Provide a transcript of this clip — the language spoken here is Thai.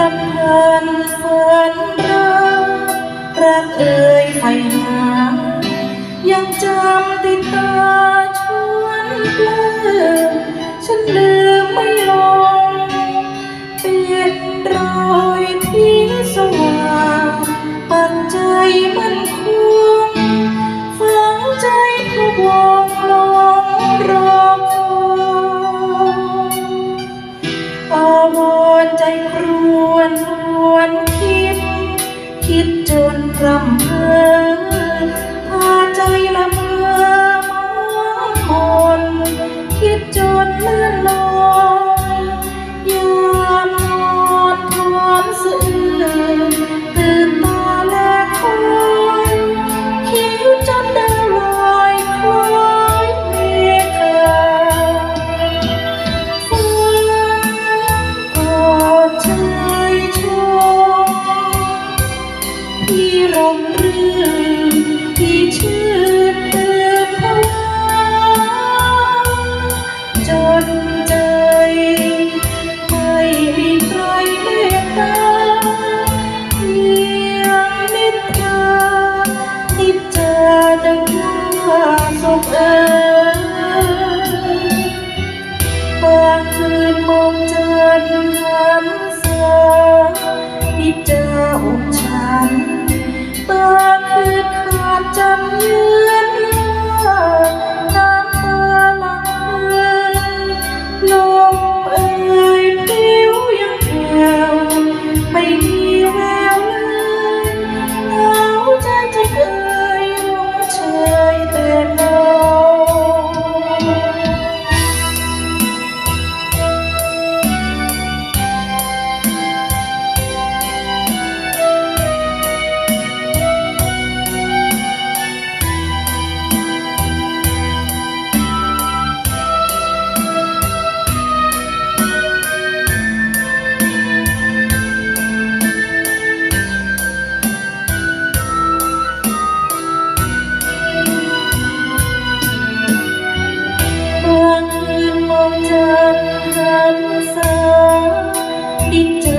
ประพันฝันรักรักเอ่ยไฟหา ยังจำติดตาชวนเปลือฉันลืมไม่ลงเปลี่ยนรอยที่สว่างปักใจมันคงฝังใจทุกวงลงรอคอยอาวรใจครู จนพรำเพ้อพาใจลำ it